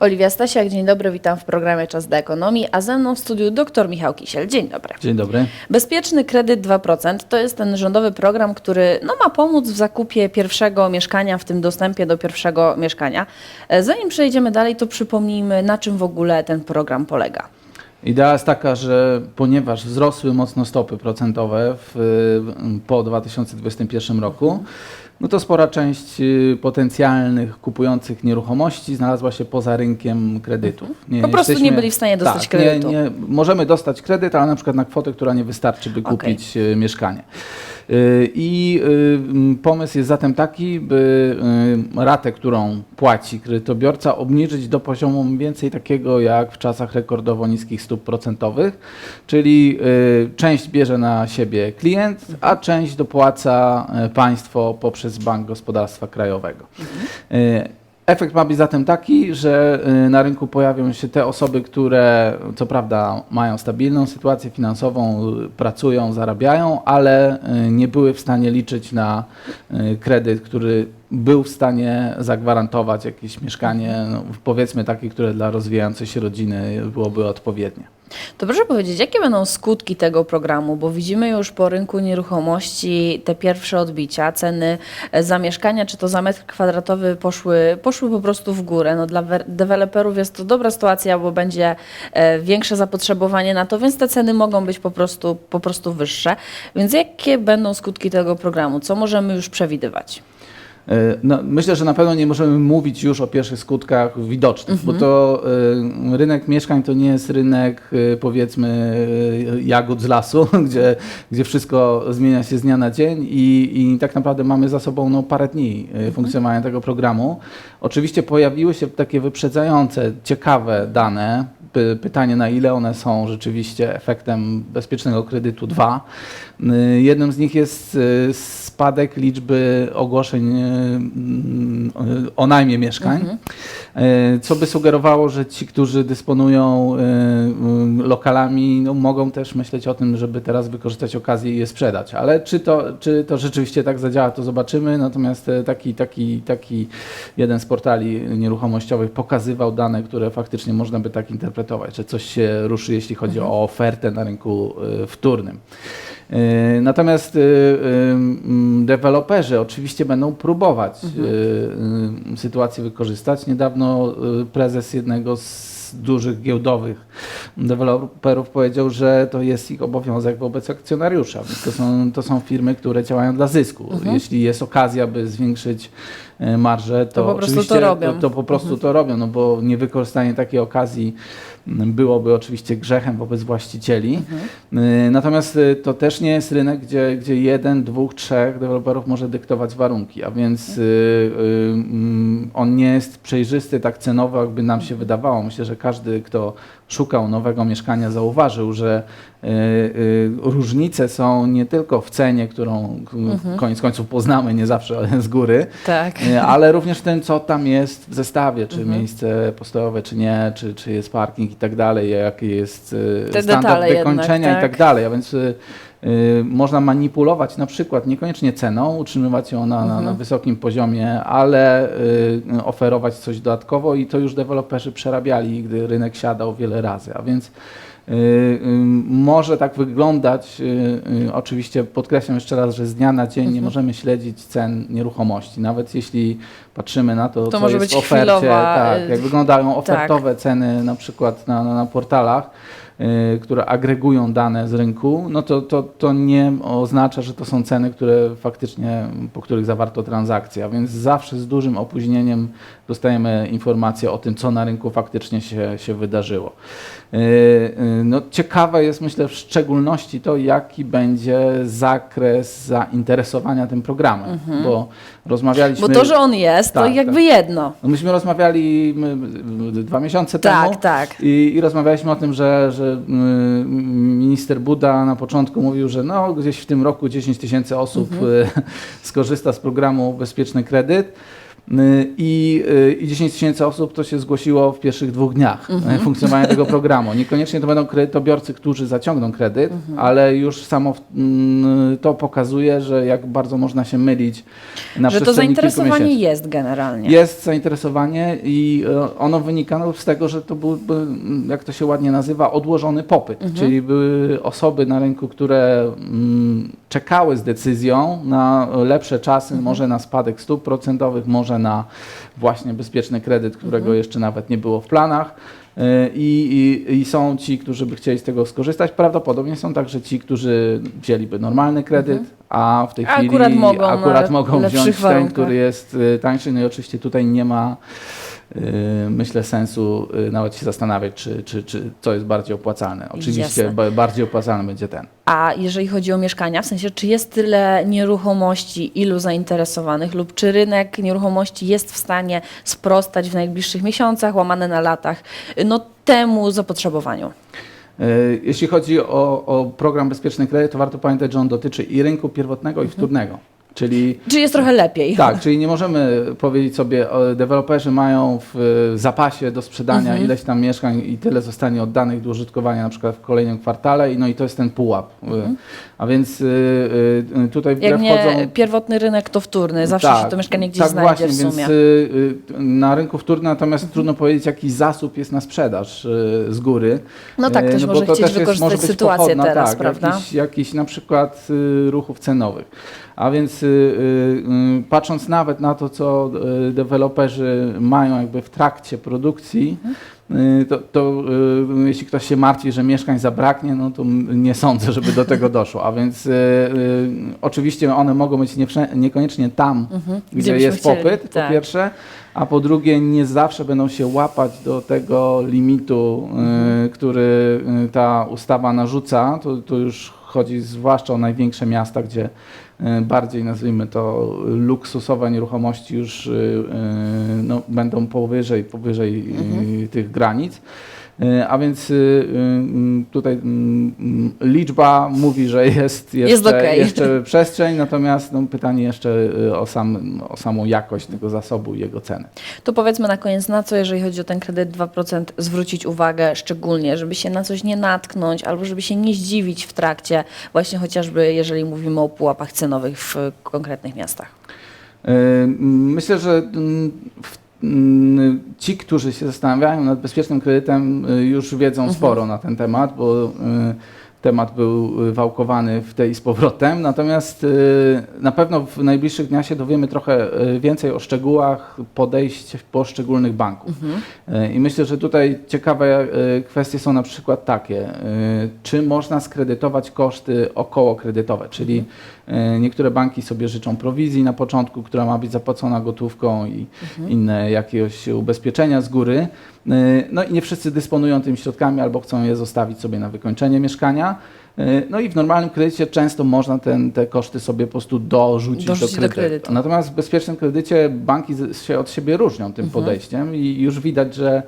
Oliwia Stasiak, dzień dobry, witam w programie Czas do Ekonomii, a ze mną w studiu dr Michał Kisiel. Dzień dobry. Dzień dobry. Bezpieczny kredyt 2% to jest ten rządowy program, który no, ma pomóc w zakupie pierwszego mieszkania, w tym dostępie do pierwszego mieszkania. E, Zanim przejdziemy dalej, to przypomnijmy, na czym w ogóle ten program polega. Idea jest taka, że ponieważ wzrosły mocno stopy procentowe w, po 2021 roku, no to spora część y, potencjalnych kupujących nieruchomości znalazła się poza rynkiem kredytów. Nie, Po prostu nie byli w stanie dostać tak, kredytu. Nie, nie, możemy dostać kredyt, ale na przykład na kwotę, która nie wystarczy, by kupić y, mieszkanie. Y, I y, pomysł jest zatem taki, by y, ratę, którą płaci kredytobiorca, obniżyć do poziomu mniej więcej takiego jak w czasach rekordowo niskich stóp procentowych, czyli część bierze na siebie klient, a część dopłaca państwo poprzez Bank Gospodarstwa Krajowego. Y, Efekt ma być zatem taki, że y, na rynku pojawią się te osoby, które co prawda mają stabilną sytuację finansową, pracują, zarabiają, ale y, nie były w stanie liczyć na y, kredyt, który był w stanie zagwarantować jakieś mieszkanie, no, powiedzmy takie, które dla rozwijającej się rodziny byłoby odpowiednie. To proszę powiedzieć, jakie będą skutki tego programu, bo widzimy już po rynku nieruchomości te pierwsze odbicia, ceny e, za mieszkania czy to za metr kwadratowy poszły, poszły po prostu w górę. No, dla deweloperów jest to dobra sytuacja, bo będzie e, większe zapotrzebowanie na to, więc te ceny mogą być po prostu, po prostu wyższe. Więc jakie będą skutki tego programu? Co możemy już przewidywać? E, No, myślę, że na pewno nie możemy mówić już o pierwszych skutkach widocznych, bo to y, rynek mieszkań to nie jest rynek y, powiedzmy y, jagód z lasu, gdzie, gdzie wszystko zmienia się z dnia na dzień i, i tak naprawdę mamy za sobą no, parę dni y, funkcjonowania tego programu. Oczywiście pojawiły się takie wyprzedzające, ciekawe dane. Py, pytanie, na ile one są rzeczywiście efektem bezpiecznego kredytu 2. Y, Jednym z nich jest y, spadek liczby ogłoszeń y, o najmie mieszkań, y, co by sugerowało, że ci, którzy dysponują lokalami, no, mogą też myśleć o tym, żeby teraz wykorzystać okazję i je sprzedać. Ale czy to, czy to rzeczywiście tak zadziała, to zobaczymy. Natomiast taki, taki, taki jeden z portali nieruchomościowych pokazywał dane, które faktycznie można by tak interpretować, że coś się ruszy, jeśli chodzi o ofertę na rynku y, wtórnym. Y, Natomiast y, deweloperzy oczywiście będą próbować y, sytuację wykorzystać. Niedawno prezes jednego z dużych giełdowych deweloperów powiedział, że to jest ich obowiązek wobec akcjonariusza. Więc to, są, to są firmy, które działają dla zysku. Jeśli jest okazja, by zwiększyć y, marżę, to, To po prostu to robią. To, to po prostu to robią, no bo niewykorzystanie takiej okazji m, byłoby oczywiście grzechem wobec właścicieli. Y, Natomiast y, to też nie jest rynek, gdzie, gdzie jeden, dwóch, trzech deweloperów może dyktować warunki, a więc y, y, mm, on nie jest przejrzysty tak cenowo, jakby nam się wydawało. Myślę, że każdy, kto szukał nowego mieszkania, zauważył, że różnice są nie tylko w cenie, którą k- koniec końców poznamy nie zawsze z góry, Tak. nie, ale również w tym, co tam jest w zestawie, czy Mhm. miejsce postojowe, czy nie, czy, czy jest parking i tak dalej, jaki jest y, Te standard detale jednak, wykończenia tak. i tak dalej. A więc y, y, można manipulować na przykład niekoniecznie ceną, utrzymywać ją na, Mhm. na wysokim poziomie, ale y, oferować coś dodatkowo i to już deweloperzy przerabiali, gdy rynek siadał wiele razy. A więc y, y, może tak wyglądać, y, y, oczywiście podkreślam jeszcze raz, że z dnia na dzień Mhm. nie możemy śledzić cen nieruchomości. Nawet jeśli patrzymy na to, To co może jest być w ofercie, chwilowa, tak, y, jak wyglądają ofertowe ceny na przykład na, na, na portalach, y, które agregują dane z rynku, no to, to, to nie oznacza, że to są ceny, które faktycznie, po których zawarto transakcję, a więc zawsze z dużym opóźnieniem dostajemy informacje o tym, co na rynku faktycznie się, się wydarzyło. Y, y, No, ciekawe jest, myślę, w szczególności to, jaki będzie zakres zainteresowania tym programem, bo rozmawialiśmy... Bo to, że on jest, to Tak, jakby tak. jedno. No Myśmy rozmawiali my, dwa miesiące Tak, temu tak. I, i rozmawialiśmy o tym, że, że minister Buda na początku mówił, że no, gdzieś w tym roku 10 tysięcy osób Mhm. y, skorzysta z programu Bezpieczny Kredyt. Y, I, y, I 10 tysięcy osób to się zgłosiło w pierwszych dwóch dniach y, funkcjonowania tego programu. Niekoniecznie to będą kredytobiorcy, którzy zaciągną kredyt, ale już samo mm, to pokazuje, że jak bardzo można się mylić na Że to przestrzeni kilku zainteresowanie jest generalnie. Jest zainteresowanie i e, ono wynika no, z tego, że to był, by- jak to się ładnie nazywa, odłożony popyt. Czyli były osoby na rynku, które mm, czekały z decyzją na lepsze czasy, może na spadek stóp procentowych, może na właśnie bezpieczny kredyt, którego jeszcze nawet nie było w planach. E, I, i, I są ci, którzy by chcieli z tego skorzystać. Prawdopodobnie są także ci, którzy wzięliby normalny kredyt, a w tej A chwili akurat mogą akurat mogą wziąć ten, który jest y, tańszy. No i oczywiście tutaj nie ma, y, myślę, sensu y, nawet się zastanawiać, czy, czy, czy co jest bardziej opłacalne. Oczywiście Jasne. ba- bardziej opłacalny będzie ten. A jeżeli chodzi o mieszkania, w sensie, czy jest tyle nieruchomości, ilu zainteresowanych, lub czy rynek nieruchomości jest w stanie sprostać w najbliższych miesiącach, łamane na latach, no temu zapotrzebowaniu? Y, Jeśli chodzi o, o program Bezpieczny Kredyt, to warto pamiętać, że on dotyczy i rynku pierwotnego, i wtórnego. Czyli Czy jest trochę lepiej? Tak, czyli nie możemy powiedzieć sobie, deweloperzy mają w y, zapasie do sprzedania Mhm. ileś tam mieszkań i tyle zostanie oddanych do użytkowania na przykład w kolejnym kwartale i no i to jest ten pułap. Y, A więc y, tutaj w grę Jak nie wchodzą... pierwotny rynek, to wtórny. Zawsze się to mieszkanie gdzieś tak znajdzie właśnie, w sumie. Mhm. Więc na rynku wtórnym natomiast trudno powiedzieć, jaki zasób jest na sprzedaż z góry. No tak, ktoś bo może to chcieć też jest- wykorzystać może sytuację pochodna, teraz, tak, prawda? Jakiś, jakiś na przykład ruchów cenowych. A więc y, y, y, patrząc nawet na to, co deweloperzy mają jakby w trakcie produkcji, Mhm. to, to jeśli ktoś się martwi, że mieszkań zabraknie, no to nie sądzę, żeby do tego doszło. A więc y, y, oczywiście one mogą być nie, niekoniecznie tam, Mhm. gdzie jest chcieli, popyt, po tak. pierwsze, a po drugie nie zawsze będą się łapać do tego limitu, Mhm. y, który y, ta ustawa narzuca. To, to już chodzi zwłaszcza o największe miasta, gdzie bardziej nazwijmy to luksusowe nieruchomości już y, y, no, będą powyżej, powyżej Mhm. tych granic. Y, A więc y, y, tutaj mm, liczba mówi, że jest jeszcze, Jest okej. jeszcze przestrzeń, natomiast no, pytanie jeszcze y, o, sam, o samą jakość tego zasobu i jego cenę. To powiedzmy na koniec, na co jeżeli chodzi o ten kredyt 2% zwrócić uwagę szczególnie, żeby się na coś nie natknąć albo żeby się nie zdziwić w trakcie, właśnie chociażby jeżeli mówimy o pułapach cenowych w konkretnych miastach. Y, Myślę, że mm, w- mm, ci, którzy się zastanawiają nad bezpiecznym kredytem, y, już wiedzą sporo na ten temat, bo y, temat był y, wałkowany w tej z powrotem. Natomiast na pewno w najbliższych dniach się dowiemy trochę więcej o szczegółach podejść poszczególnych banków. Y, I myślę, że tutaj ciekawe kwestie są na przykład takie, czy można skredytować koszty okołokredytowe, czyli y, niektóre banki sobie życzą prowizji na początku, która ma być zapłacona gotówką i inne jakiegoś ubezpieczenia z góry. Y, No i nie wszyscy dysponują tymi środkami albo chcą je zostawić sobie na wykończenie mieszkania. Y, No i w normalnym kredycie często można ten, te koszty sobie po prostu dorzucić, Dorzucić do, do kredytu. kredytu. Natomiast w bezpiecznym kredycie banki się od siebie różnią tym podejściem i już widać, że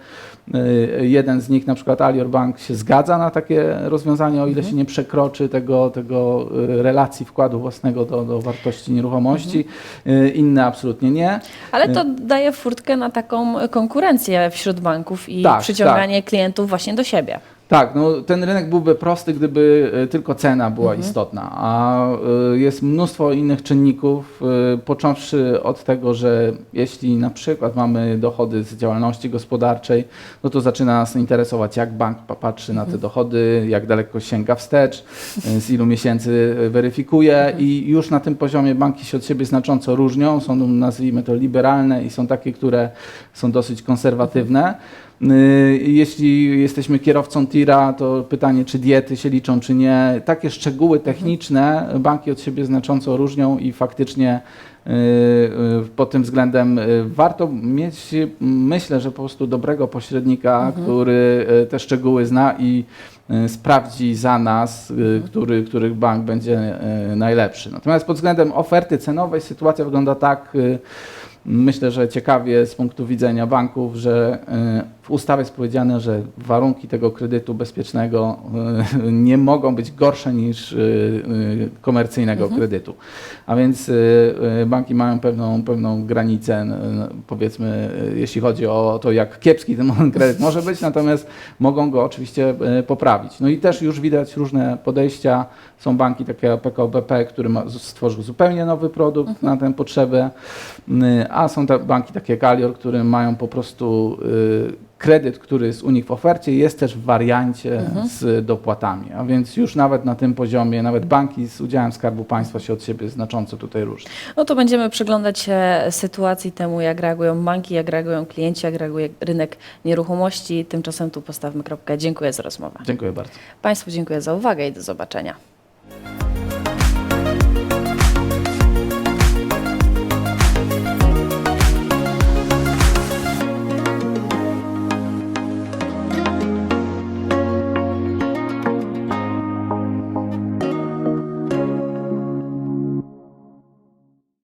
y, jeden z nich, na przykład Alior Bank, się zgadza na takie rozwiązanie, o ile się nie przekroczy tego, tego y, relacji wkładu własnego do, do wartości nieruchomości. Y, Inne absolutnie nie. Ale to daje furtkę na taką konkurencję wśród banków i Tak, przyciąganie klientów właśnie do siebie. Tak, no ten rynek byłby prosty, gdyby e, tylko cena była istotna, a e, jest mnóstwo innych czynników, e, począwszy od tego, że jeśli na przykład mamy dochody z działalności gospodarczej, no to zaczyna nas interesować, jak bank pa- patrzy na te dochody, jak daleko sięga wstecz, z ilu miesięcy weryfikuje i już na tym poziomie banki się od siebie znacząco różnią, są nazwijmy to liberalne i są takie, które są dosyć konserwatywne. Jeśli jesteśmy kierowcą tira, to pytanie, czy diety się liczą, czy nie. Takie szczegóły techniczne banki od siebie znacząco różnią i faktycznie y, y, pod tym względem y, warto mieć, myślę, że po prostu dobrego pośrednika, który y, te szczegóły zna i sprawdzi za nas, y, który, który bank będzie najlepszy. Natomiast pod względem oferty cenowej sytuacja wygląda tak, Myślę, że ciekawie z punktu widzenia banków, że y, w ustawie jest powiedziane, że warunki tego kredytu bezpiecznego y, nie mogą być gorsze niż y, komercyjnego kredytu. A więc banki mają pewną, pewną granicę, powiedzmy, jeśli chodzi o to, jak kiepski ten kredyt może być, natomiast mogą go oczywiście poprawić. No i też już widać różne podejścia. Są banki takie jak PKO BP, który stworzył zupełnie nowy produkt na tę potrzebę, a są te banki takie jak Alior, które mają po prostu y, kredyt, który jest u nich w ofercie, jest też w wariancie z dopłatami. A więc już nawet na tym poziomie, nawet banki z udziałem Skarbu Państwa się od siebie znacząco tutaj różnią. No to będziemy przyglądać się sytuacji temu, jak reagują banki, jak reagują klienci, jak reaguje rynek nieruchomości. Tymczasem tu postawmy kropkę. Dziękuję za rozmowę. Dziękuję bardzo. Państwu dziękuję za uwagę i do zobaczenia.